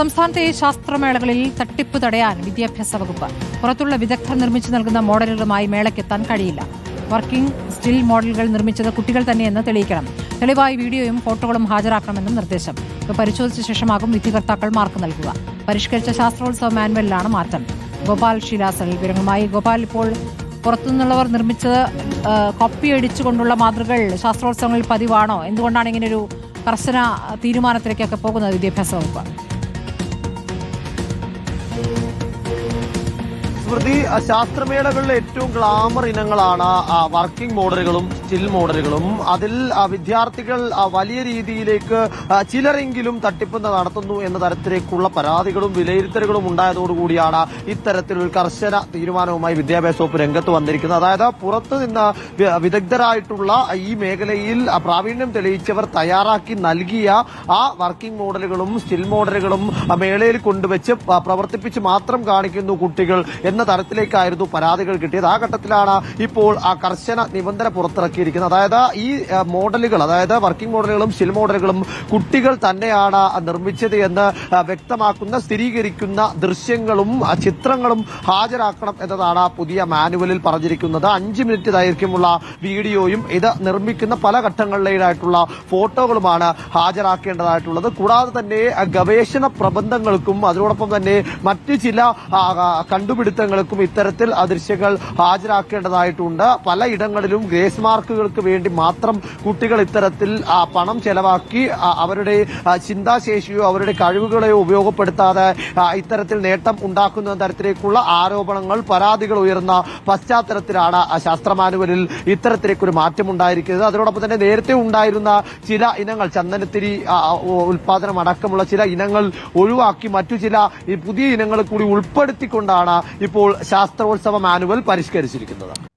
സംസ്ഥാനത്തെ ശാസ്ത്രമേളകളിൽ തട്ടിപ്പ് തടയാൻ വിദ്യാഭ്യാസ വകുപ്പ്. പുറത്തുള്ള വിദഗ്ധർ നിർമ്മിച്ചു നൽകുന്ന മോഡലുകളുമായി മേളയ്ക്കെത്താൻ കഴിയില്ല. വർക്കിംഗ് സ്റ്റിൽ മോഡലുകൾ നിർമ്മിച്ചത് കുട്ടികൾ തന്നെയെന്ന് തെളിയിക്കണം. തെളിവായി വീഡിയോയും ഫോട്ടോകളും ഹാജരാക്കണമെന്നും നിർദ്ദേശം. ഇവ പരിശോധിച്ച ശേഷമാകും വിധികർത്താക്കൾ മാർക്ക് നൽകുക. പരിഷ്കരിച്ച ശാസ്ത്രോത്സവ മാനുവലിലാണ് മാറ്റം. ഗോപാൽ ഷീലാസൽ വിവരങ്ങളുമായി ഗോപാൽ ഇപ്പോൾ പുറത്തുനിന്നുള്ളവർ നിർമ്മിച്ചത് കോപ്പി അടിച്ചുകൊണ്ടുള്ള മാതൃകൾ ശാസ്ത്രോത്സവങ്ങളിൽ പതിവാണോ? എന്തുകൊണ്ടാണ് ഇങ്ങനെയൊരു കർശന തീരുമാനത്തിലേക്കൊക്കെ പോകുന്നത് വിദ്യാഭ്യാസ വകുപ്പ്? സ്മൃതി ശാസ്ത്രമേളകളിലെ ഏറ്റവും ഗ്ലാമർ ഇനങ്ങളാണ് വർക്കിംഗ് മോഡലുകളും സ്റ്റിൽ മോഡലുകളും അതിൽ വിദ്യാർത്ഥികൾ വലിയ രീതിയിലേക്ക് ചിലരെങ്കിലും തട്ടിപ്പ് നടത്തുന്നു എന്ന തരത്തിലേക്കുള്ള പരാതികളും വിലയിരുത്തലുകളും ഉണ്ടായതോടുകൂടിയാണ് ഇത്തരത്തിലൊരു കർശന തീരുമാനവുമായി വിദ്യാഭ്യാസ വകുപ്പ് രംഗത്ത് വന്നിരിക്കുന്നത്. അതായത് പുറത്തു നിന്ന് വിദഗ്ധരായിട്ടുള്ള ഈ മേഖലയിൽ പ്രാവീണ്യം തെളിയിച്ചവർ തയ്യാറാക്കി നൽകിയ ആ വർക്കിംഗ് മോഡലുകളും സ്റ്റിൽ മോഡലുകളും മേളയിൽ കൊണ്ടുവച്ച് പ്രവർത്തിപ്പിച്ച് മാത്രം കാണിക്കുന്നു കുട്ടികൾ എന്ന തരത്തിലേക്കായിരുന്നു പരാതികൾ കിട്ടിയത്. ആ ഘട്ടത്തിലാണ് ഇപ്പോൾ ആ കർശന നിബന്ധന പുറത്തിറക്കിയിരിക്കുന്നത്. അതായത് ഈ മോഡലുകൾ അതായത് വർക്കിംഗ് മോഡലുകളും സിൽ മോഡലുകളും കുട്ടികൾ തന്നെയാണ് നിർമ്മിച്ചത് എന്ന് വ്യക്തമാക്കുന്ന സ്ഥിരീകരിക്കുന്ന ദൃശ്യങ്ങളും ചിത്രങ്ങളും ഹാജരാക്കണം എന്നതാണ് പുതിയ മാനുവലിൽ പറഞ്ഞിരിക്കുന്നത്. അഞ്ച് മിനിറ്റ് ദൈർഘ്യമുള്ള വീഡിയോയും ഇത് നിർമ്മിക്കുന്ന പല ഘട്ടങ്ങളിലേതായിട്ടുള്ള ഫോട്ടോകളുമാണ് ഹാജരാക്കേണ്ടതായിട്ടുള്ളത്. കൂടാതെ തന്നെ ഗവേഷണ പ്രബന്ധങ്ങൾക്കും അതിനോടൊപ്പം തന്നെ മറ്റ് ചില ആ, കണ്ടുപിടുത്തങ്ങൾക്കും ഇത്തരത്തിൽ ആ ദൃശ്യങ്ങൾ ഹാജരാക്കേണ്ടതായിട്ടുണ്ട് പലയിടങ്ങളിലും ഗ്രേസ് മാർക്കുകൾക്ക് വേണ്ടി മാത്രം കുട്ടികൾ ഇത്തരത്തിൽ പണം ചെലവാക്കി അവരുടെ ചിന്താശേഷിയോ അവരുടെ കഴിവുകളെയോ ഉപയോഗപ്പെടുത്താതെ ഇത്തരത്തിൽ നേട്ടം ഉണ്ടാക്കുന്ന തരത്തിലേക്കുള്ള ആരോപണങ്ങൾ പരാതികൾ ഉയർന്ന പശ്ചാത്തലത്തിലാണ് ആ ശാസ്ത്ര മാനുവലിൽ ഇത്തരത്തിലേക്കൊരു മാറ്റം ഉണ്ടായിരിക്കുന്നത് അതിനോടൊപ്പം തന്നെ നേരത്തെ ഉണ്ടായിരുന്ന ചില ഇനങ്ങൾ ചന്ദനത്തിരി ഉൽപാദനം അടക്കമുള്ള ചില ഇനങ്ങൾ ഒഴിവാക്കി മറ്റു ചില പുതിയ ഇനങ്ങൾ കൂടി ഉൾപ്പെടുത്തിക്കൊണ്ടാണ് ഇപ്പോൾ ശാസ്ത്രോത്സവ മാനുവൽ പരിഷ്കരിച്ചിരിക്കുന്നത്